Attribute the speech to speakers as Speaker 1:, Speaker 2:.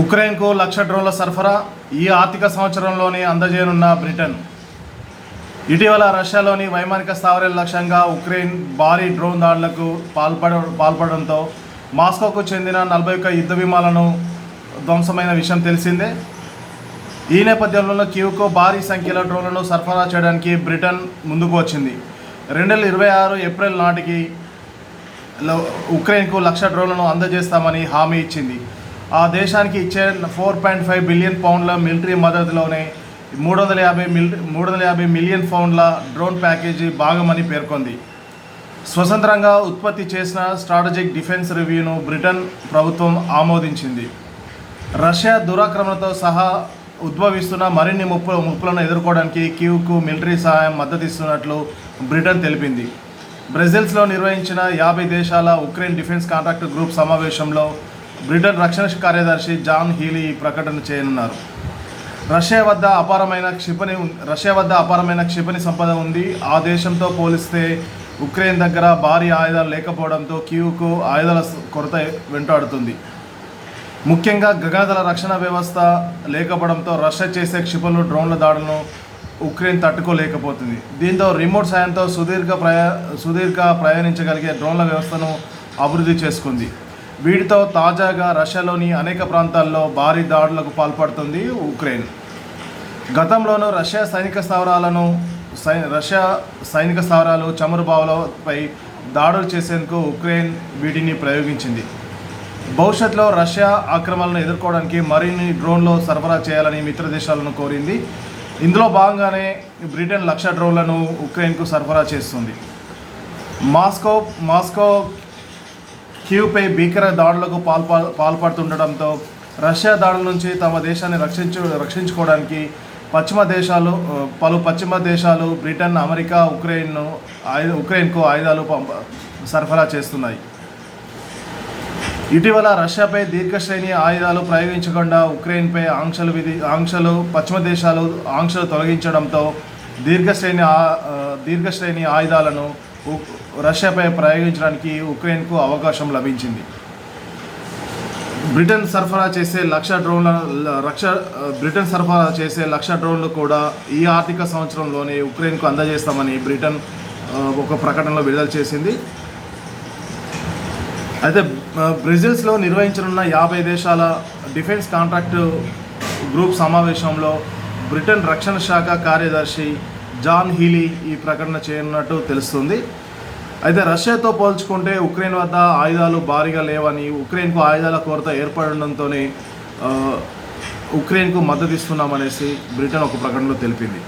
Speaker 1: ఉక్రెయిన్కు లక్ష డ్రోన్ల సరఫరా ఈ ఆర్థిక సంవత్సరంలోనే అందజేయనున్న బ్రిటన్. ఇటీవల రష్యాలోని వైమానిక స్థావరాల లక్ష్యంగా ఉక్రెయిన్ భారీ డ్రోన్ దాడులకు పాల్పడ పాల్పడడంతో మాస్కోకు చెందిన నలభై ఒక్క యుద్ధ విమానాలను ధ్వంసమైన విషయం తెలిసిందే. ఈ నేపథ్యంలో క్యూకు భారీ సంఖ్యలో డ్రోన్లను సరఫరా చేయడానికి బ్రిటన్ ముందుకు వచ్చింది. రెండు వేల ఇరవై ఆరు ఏప్రిల్ నాటికి ఉక్రెయిన్కు లక్ష డ్రోన్లను అందజేస్తామని హామీ ఇచ్చింది. ఆ దేశానికి ఇచ్చే ఫోర్ పాయింట్ ఫైవ్ బిలియన్ పౌండ్ల మిలిటరీ మద్దతులోనే మూడు వందల యాభై మిల్ మూడు వందల యాభై మిలియన్ పౌండ్ల డ్రోన్ ప్యాకేజీ భాగమని పేర్కొంది. స్వతంత్రంగా ఉత్పత్తి చేసిన స్ట్రాటజిక్ డిఫెన్స్ రివ్యూను బ్రిటన్ ప్రభుత్వం ఆమోదించింది. రష్యా దురాక్రమణతో సహా ఉద్భవిస్తున్న మరిన్ని ముప్పు ముప్పులను ఎదుర్కోవడానికి కీవ్కు మిలిటరీ సహాయం మద్దతిస్తున్నట్లు బ్రిటన్ తెలిపింది. బ్రెజిల్స్లో నిర్వహించిన యాభై దేశాల ఉక్రెయిన్ డిఫెన్స్ కాంట్రాక్ట్ గ్రూప్ సమావేశంలో బ్రిటన్ రక్షణ కార్యదర్శి జాన్ హీలీ ఈ ప్రకటన చేయనున్నారు. రష్యా వద్ద అపారమైన క్షిపణి ఉం- రష్యా వద్ద అపారమైన క్షిపణి సంపద ఉంది. ఆ దేశంతో పోలిస్తే ఉక్రెయిన్ దగ్గర భారీ ఆయుధాలు లేకపోవడంతో కీవ్కు ఆయుధాల కొరత వెంటాడుతుంది. ముఖ్యంగా గగనతల రక్షణ వ్యవస్థ లేకపోవడంతో రష్యా చేసే క్షిపణులు డ్రోన్ల దాడులను ఉక్రెయిన్ తట్టుకోలేకపోతుంది. దీంతో రిమోట్ సాయంతో సుదీర్ఘ ప్రయా సుదీర్ఘ ప్రయాణించగలిగే డ్రోన్ల వ్యవస్థను అభివృద్ధి చేసుకుంది. వీటితో తాజాగా రష్యాలోని అనేక ప్రాంతాల్లో భారీ దాడులకు పాల్పడుతుంది ఉక్రెయిన్. గతంలోనూ రష్యా సైనిక స్థావరాలను సై రష్యా సైనిక స్థావరాలు చమురు బావులపై దాడులు చేసేందుకు ఉక్రెయిన్ వీటిని ప్రయోగించింది. భవిష్యత్తులో రష్యా ఆక్రమణలను ఎదుర్కోవడానికి మరిన్ని డ్రోన్లు సరఫరా చేయాలని మిత్ర దేశాలను కోరింది. ఇందులో భాగంగానే బ్రిటన్ లక్ష డ్రోన్లను ఉక్రెయిన్కు సరఫరా చేస్తుంది. మాస్కో మాస్కో క్యూపై భీకర దాడులకు పాల్పా పాల్పడుతుండటంతో రష్యా దాడుల నుంచి తమ దేశాన్ని రక్షించు రక్షించుకోవడానికి పశ్చిమ దేశాలు పలు పశ్చిమ దేశాలు బ్రిటన్ అమెరికా ఉక్రెయిన్ను ఆయు ఉక్రెయిన్కు ఆయుధాలు పంప సరఫరా చేస్తున్నాయి. ఇటీవల రష్యాపై దీర్ఘశ్రేణి ఆయుధాలు ప్రయోగించకుండా ఉక్రెయిన్పై ఆంక్షలు విధి ఆంక్షలు పశ్చిమ దేశాలు ఆంక్షలు తొలగించడంతో దీర్ఘశ్రేణి దీర్ఘశ్రేణి ఆయుధాలను రష్యాపై ప్రయోగించడానికి ఉక్రెయిన్కు అవకాశం లభించింది. బ్రిటన్ సరఫరా చేసే లక్ష డ్రోన్ల రక్ష బ్రిటన్ సరఫరా చేసే లక్ష డ్రోన్లు కూడా ఈ ఆర్థిక సంవత్సరంలోనే ఉక్రెయిన్కు అందజేస్తామని బ్రిటన్ ఒక ప్రకటనలో విడుదల చేసింది. అయితే బ్రెజిల్స్లో నిర్వహించనున్న యాభై దేశాల డిఫెన్స్ కాంట్రాక్ట్ గ్రూప్ సమావేశంలో బ్రిటన్ రక్షణ శాఖ కార్యదర్శి జాన్ హీలీ ఈ ప్రకటన చేయనున్నట్టు తెలుస్తుంది. అయితే రష్యాతో పోల్చుకుంటే ఉక్రెయిన్ వద్ద ఆయుధాలు భారీగా లేవని ఉక్రెయిన్కు ఆయుధాల కొరత ఏర్పడడంతో ఉక్రెయిన్కు మద్దతు ఇస్తున్నామనేసి బ్రిటన్ ఒక ప్రకటనలో తెలిపింది.